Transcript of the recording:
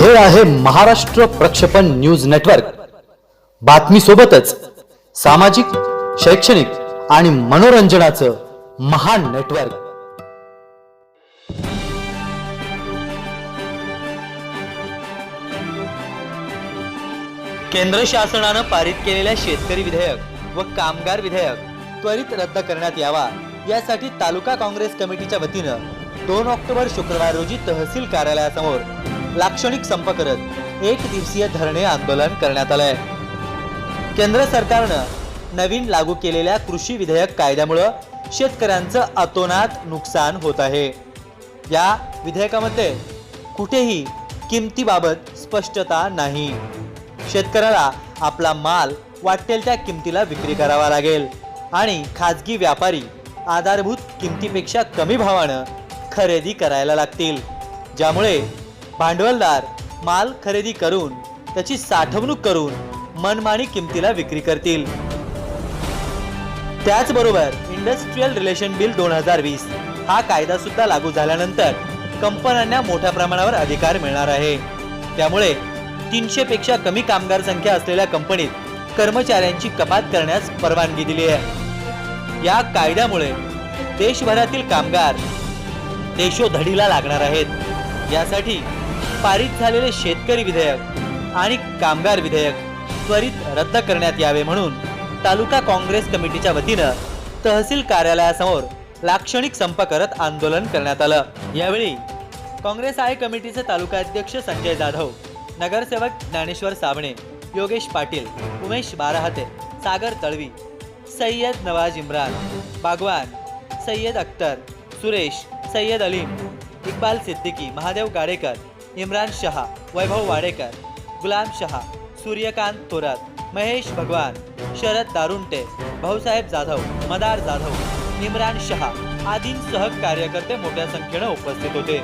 हे आहे महाराष्ट्र प्रक्षेपण न्यूज नेटवर्क. बातमी सोबतच सामाजिक शैक्षणिक आणि मनोरंजनाचं महान नेटवर्क. केंद्र शासनानं पारित केलेल्या शेतकरी विधेयक व कामगार विधेयक त्वरित रद्द करण्यात यावा. यासाठी तालुका काँग्रेस कमिटीच्या वतीनं दोन ऑक्टोबर शुक्रवार रोजी तहसील कार्यालयासमोर लाक्षणिक संप करत एक दिवसीय धरणे आंदोलन करण्यात आलंय. केंद्र सरकारनं नवीन लागू केलेल्या कृषी विधेयक कायद्यामुळं शेतकऱ्यांचं अतोनात नुकसान होत आहे. या विधेयकामध्ये कुठेही किमतीबाबत स्पष्टता नाही. शेतकऱ्याला आपला माल वाटेल त्या किमतीला विक्री करावा लागेल आणि खाजगी व्यापारी आधारभूत किमतीपेक्षा कमी भावानं खरेदी करायला लागतील. ज्यामुळे भांडवलदार माल खरेदी करून त्याची साठवणूक करून मनमानी किमतीला विक्री करतील. त्याचबरोबर इंडस्ट्रीयल रिलेशन बिल दोन हजार वीस हा कायदा सुद्धा लागू झाल्यानंतर कंपन्यांना मोठ्या प्रमाणावर अधिकार मिळणार आहे. त्यामुळे तीनशे पेक्षा कमी कामगार संख्या असलेल्या कंपनीत कर्मचाऱ्यांची कपात करण्यास परवानगी दिली आहे. या कायद्यामुळे देशभरातील कामगार देशोधडीला लागणार आहेत. यासाठी पारित झालेले शेतकरी विधेयक आणि कामगार विधेयक त्वरित रद्द करण्यात यावे म्हणून तालुका काँग्रेस कमिटीच्या वतीनं तहसील कार्यालयासमोर लाक्षणिक संप करत आंदोलन करण्यात आलं. यावेळी काँग्रेस आय कमिटीचे तालुका अध्यक्ष संजय जाधव नगरसेवक ज्ञानेश्वर साबणे योगेश पाटील उमेश बाराहते सागर तळवी सय्यद नवाज इम्रान बागवान सय्यद अख्तर सुरेश सय्यद अलीम इक्बाल सिद्दीकी महादेव गाडेकर इम्रान शहा वैभव वाडेकर गुलाम शहा सूर्यकांत थोरात महेश भगवान शरद दारुंटे भाऊसाहेब जाधव मदार जाधव इम्रान शहा आदींसह कार्यकर्ते मोठ्या संख्येनं उपस्थित होते.